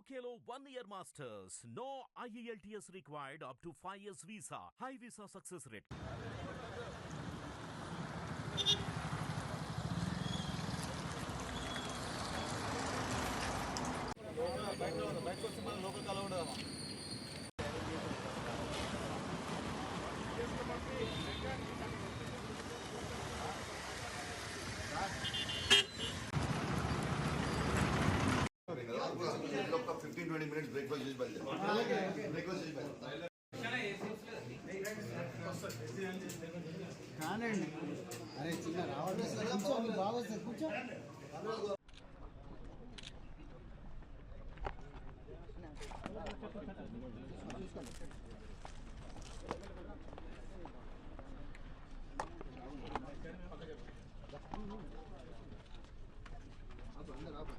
UKLO one year masters. No IELTS required up to five years visa. High visa success rate. కానండి అరే చిన్న కూర్చో బాగా వస్తుంది కూర్చో.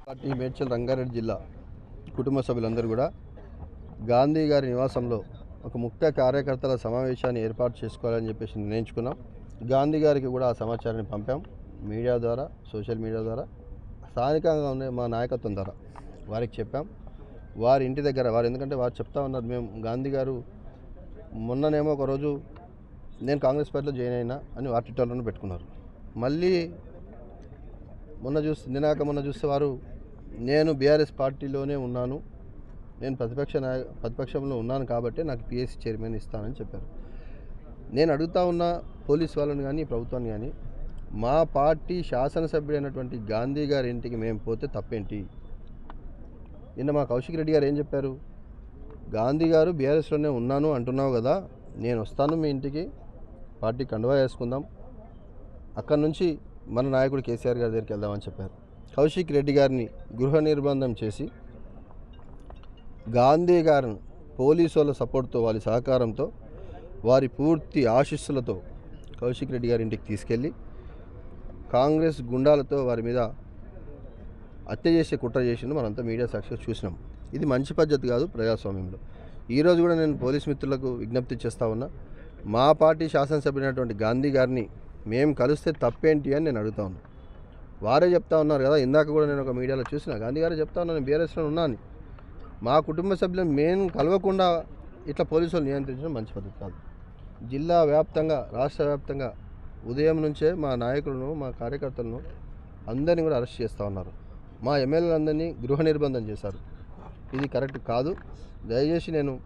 పార్టీ మేడ్చల్ రంగారెడ్డి జిల్లా కుటుంబ సభ్యులందరూ కూడా గాంధీ గారి నివాసంలో ఒక ముఖ్య కార్యకర్తల సమావేశాన్ని ఏర్పాటు చేసుకోవాలని చెప్పేసి నిర్ణయించుకున్నాం. గాంధీ గారికి కూడా ఆ సమాచారాన్ని పంపాం. మీడియా ద్వారా సోషల్ మీడియా ద్వారా స్థానికంగా ఉన్న మా నాయకత్వం ద్వారా వారికి చెప్పాం. వారి ఇంటి దగ్గర వారు ఎందుకంటే వారు చెప్తా ఉన్నారు మేము గాంధీ గారు మొన్ననేమో ఒకరోజు నేను కాంగ్రెస్ పార్టీలో జాయిన్ అయినా అని వారి ట్విట్టర్లోనే పెట్టుకున్నారు. మళ్ళీ మొన్న చూస్తే నినాక మొన్న చూస్తే వారు నేను బీఆర్ఎస్ పార్టీలోనే ఉన్నాను నేను ప్రతిపక్ష నాయ ప్రతిపక్షంలో ఉన్నాను కాబట్టి నాకు పిఎస్సి చైర్మన్ ఇస్తానని చెప్పారు. నేను అడుగుతా ఉన్న పోలీస్ వాళ్ళని కానీ ప్రభుత్వాన్ని కానీ మా పార్టీ శాసనసభ్యుడైనటువంటి గాంధీ గారి ఇంటికి మేము పోతే తప్పేంటి? నిన్న మా కౌశిక్ రెడ్డి గారు ఏం చెప్పారు? గాంధీ గారు బీఆర్ఎస్లోనే ఉన్నాను అంటున్నావు కదా నేను వస్తాను మీ ఇంటికి పార్టీ కండువా వేసుకుందాం. అక్కడి నుంచి మన నాయకుడు కేసీఆర్ గారి దగ్గరికి వెళ్దామని చెప్పారు. కౌశిక్ రెడ్డి గారిని గృహ నిర్బంధం చేసి గాంధీ గారిని పోలీసు వాళ్ళ సపోర్ట్తో వారి సహకారంతో వారి పూర్తి ఆశీస్సులతో కౌశిక్ రెడ్డి గారి ఇంటికి తీసుకెళ్ళి కాంగ్రెస్ గుండాలతో వారి మీద హత్య చేసే కుట్ర చేసిండు. మనంతా మీడియా సాక్షిగా చూసినాం. ఇది మంచి పద్ధతి కాదు ప్రజాస్వామ్యంలో. ఈరోజు కూడా నేను పోలీస్ మిత్రులకు విజ్ఞప్తి చేస్తూ ఉన్నా. మా పార్టీ శాసనసభ్యుడైనటువంటి గాంధీ గారిని మేము కలిస్తే తప్పేంటి అని నేను అడుగుతా ఉన్నా. వారే చెప్తా ఉన్నారు కదా ఇందాక కూడా నేను ఒక మీడియాలో చూసిన. గాంధీ గారే చెప్తా ఉన్నాను బీఆర్ఎస్లో ఉన్నాను మా కుటుంబ సభ్యులను మేము కలవకుండా ఇట్లా పోలీసులు నియంత్రించడం మంచి పద్ధతి కాదు. జిల్లా వ్యాప్తంగా రాష్ట్ర వ్యాప్తంగా ఉదయం నుంచే మా నాయకులను మా కార్యకర్తలను అందరినీ కూడా అరెస్ట్ చేస్తూ ఉన్నారు. మా ఎమ్మెల్యేలందరినీ గృహ నిర్బంధం చేశారు. ఇది కరెక్ట్ కాదు. దయచేసి నేను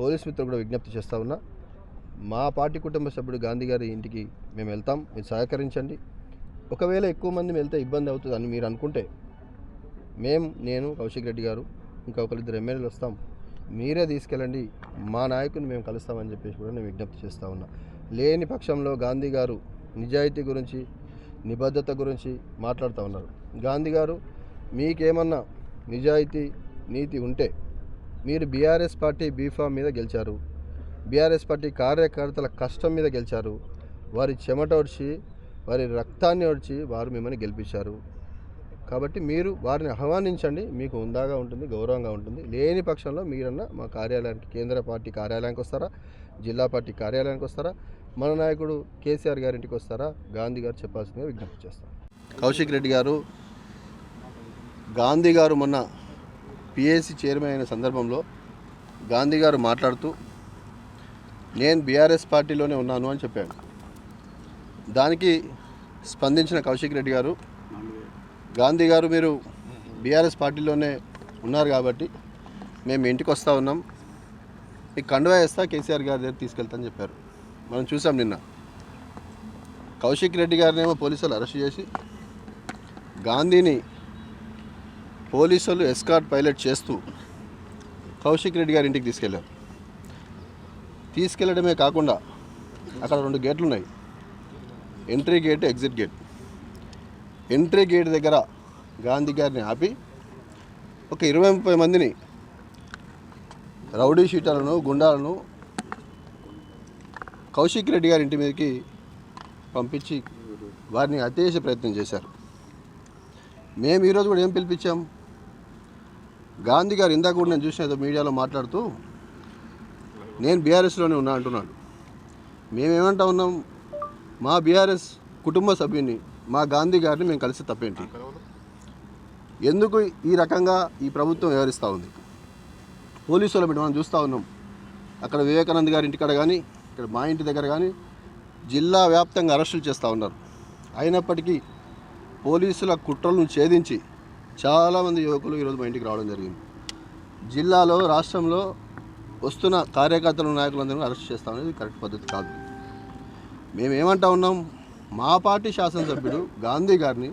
పోలీస్ మిత్రులు కూడా విజ్ఞప్తి చేస్తా ఉన్నా. మా పార్టీ కుటుంబ సభ్యుడు గాంధీ గారి ఇంటికి మేము వెళ్తాం. మీరు సహకరించండి. ఒకవేళ ఎక్కువ మంది వెళ్తే ఇబ్బంది అవుతుంది అని మీరు అనుకుంటే మేము నేను కౌశిక్ రెడ్డి గారు ఇంకా ఒకరిద్దరు ఎమ్మెల్యేలు వస్తాం. మీరే తీసుకెళ్ళండి. మా నాయకుని మేము కలుస్తామని చెప్పేసి కూడా నేను విజ్ఞప్తి చేస్తూ ఉన్నా. లేని పక్షంలో గాంధీ గారు నిజాయితీ గురించి నిబద్ధత గురించి మాట్లాడుతూ ఉన్నారు. గాంధీ గారు మీకేమన్నా నిజాయితీ నీతి ఉంటే మీరు బీఆర్ఎస్ పార్టీ బీఫామ్ మీద గెలిచారు. బీఆర్ఎస్ పార్టీ కార్యకర్తల కష్టం మీద గెలిచారు. వారి చెమట ఒడిచి వారి రక్తాన్ని ఒడిచి వారు మిమ్మల్ని గెలిపించారు. కాబట్టి మీరు వారిని ఆహ్వానించండి. మీకు ఉందాగా ఉంటుంది గౌరవంగా ఉంటుంది. లేని పక్షంలో మీరన్నా మా కార్యాలయానికి కేంద్ర పార్టీ కార్యాలయానికి వస్తారా? జిల్లా పార్టీ కార్యాలయానికి వస్తారా? మన నాయకుడు కేసీఆర్ గారింటికి వస్తారా? గాంధీ గారు చెప్పాల్సిందిగా విజ్ఞప్తి చేస్తాం కౌశిక్ రెడ్డి గారు గాంధీ గారు మొన్న పిఏసి చైర్మన్ అయిన సందర్భంలో గాంధీ గారు మాట్లాడుతూ నేను బీఆర్ఎస్ పార్టీలోనే ఉన్నాను అని చెప్పాను దానికి స్పందించిన కౌశిక్ రెడ్డి గారు గాంధీ గారు మీరు బీఆర్ఎస్ పార్టీలోనే ఉన్నారు కాబట్టి మేము ఇంటికి వస్తూ ఉన్నాం. ఈ కండువా వేస్తా కేసీఆర్ గారి దగ్గర తీసుకెళ్తాని చెప్పారు. మనం చూసాం నిన్న. కౌశిక్ రెడ్డి గారిని ఏమో పోలీసులు అరెస్ట్ చేసి గాంధీని పోలీసులు ఎస్కాట్ పైలట్ చేస్తూ కౌశిక్ రెడ్డి గారి ఇంటికి తీసుకెళ్ళారు తీసుకెళ్ళడమే కాకుండా అక్కడ రెండు గేట్లు ఉన్నాయి entry gate exit gate. Entry gate దగ్గర గాంధీ గారిని ఆపి ఒక ఇరవై ముప్పై మందిని రౌడీ షీటర్లను గుండాలను కౌశిక్ రెడ్డి గారి ఇంటి మీదకి పంపించి వారిని హత్య ప్రయత్నం చేశారు. మేము ఈరోజు కూడా ఏం పిలిపించాం? గాంధీ గారు ఇందాక కూడా నేను చూసిన ఏదో మీడియాలో మాట్లాడుతూ నేను బీఆర్ఎస్లోనే ఉన్నా అంటున్నాడు. మేమేమంటా ఉన్నాం? మా బీఆర్ఎస్ కుటుంబ సభ్యుని మా గాంధీ గారిని మేము కలిసి తప్పేంటి? ఎందుకు ఈ రకంగా ఈ ప్రభుత్వం వ్యవహరిస్తూ ఉంది? పోలీసుల బిడ్డ మనం చూస్తూ ఉన్నాం. అక్కడ వివేకానంద్ గారి ఇంటికాడ కానీ ఇక్కడ మా ఇంటి దగ్గర కానీ జిల్లా వ్యాప్తంగా అరెస్టులు చేస్తూ ఉన్నారు. అయినప్పటికీ పోలీసుల కుట్రలను ఛేదించి చాలామంది యువకులు ఈరోజు మా ఇంటికి రావడం జరిగింది. జిల్లాలో రాష్ట్రంలో వస్తున్న కార్యకర్తలు నాయకులందరూ అరెస్ట్ చేస్తామనేది కరెక్ట్ పద్ధతి కాదు. మేమేమంటా ఉన్నాం? మా పార్టీ శాసనసభ్యుడు గాంధీ గారిని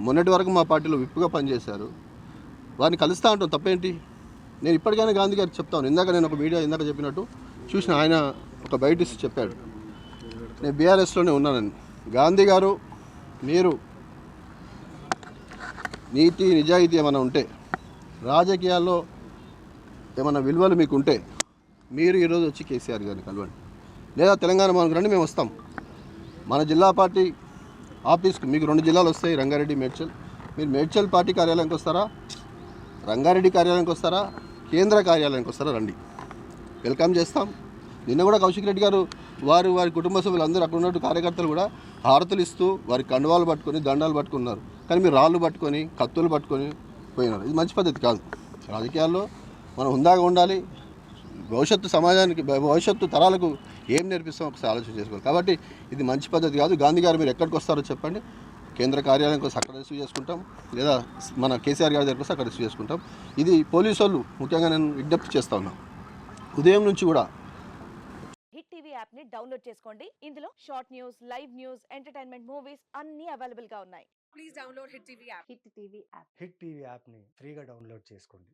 మొన్నటి వరకు మా పార్టీలో విప్పుగా పనిచేశారు. వారిని కలుస్తూ ఉంటాం తప్పేంటి? నేను ఇప్పటికైనా గాంధీ గారికి చెప్తాను. ఇందాక నేను ఒక మీడియా ఇందాక చెప్పినట్టు చూసిన ఆయన ఒక బయట చెప్పాడు. నేను బీఆర్ఎస్లోనే ఉన్నానని. గాంధీ గారు మీరు నీతి నిజాయితీ ఏమైనా ఉంటే రాజకీయాల్లో ఏమైనా విలువలు మీకు ఉంటే మీరు ఈరోజు వచ్చి కేసీఆర్ గారిని కలవండి. లేదా తెలంగాణ మనకు రండి మేము వస్తాం. మన జిల్లా పార్టీ ఆఫీస్కి మీకు రెండు జిల్లాలు వస్తాయి రంగారెడ్డి మేడ్చల్. మీరు మేడ్చల్ పార్టీ కార్యాలయానికి వస్తారా? రంగారెడ్డి కార్యాలయానికి వస్తారా? కేంద్ర కార్యాలయానికి వస్తారా? రండి. వెల్కమ్ చేస్తాం. నిన్న కూడా కౌశిక్ రెడ్డి గారు వారు వారి కుటుంబ సభ్యులు అందరూ అక్కడ ఉన్నట్టు కార్యకర్తలు కూడా హారతులు ఇస్తూ వారి కండువాలు పట్టుకొని దండాలు పట్టుకున్నారు. కానీ మీరు రాళ్ళు పట్టుకొని కత్తులు పట్టుకొని పోయినారు. ఇది మంచి పద్ధతి కాదు. రాజకీయాల్లో మనం హుందాగా ఉండాలి. భవిష్యత్తు సమాజానికి భవిష్యత్తు తరాలకు ఏం నేర్పిస్తాం ఒకసారి ఆలోచన చేసుకోవాలి. కాబట్టి ఇది మంచి పద్ధతి కాదు. గాంధీ గారు మీరు ఎక్కడికి వస్తారో చెప్పండి. కేంద్ర కార్యాలయం కోసం అక్కడ రిసీవ్ చేసుకుంటాం. లేదా మన కేసీఆర్ గారి దగ్గర అక్కడ రిసీవ్ చేసుకుంటాం. ఇది పోలీసు వాళ్ళు ముఖ్యంగా నేను విజ్ఞప్తి చేస్తా ఉన్నాను ఉదయం నుంచి కూడా హిట్ టీవీ యాప్ని డౌన్లోడ్ చేసుకోండి. ఇందులో short news live news entertainment movies అన్ని అవైలబుల్గా ఉన్నాయి. please download Hit TV app. Hit TV app. Hit TV యాప్ని ఫ్రీగా డౌన్లోడ్ చేసుకోండి.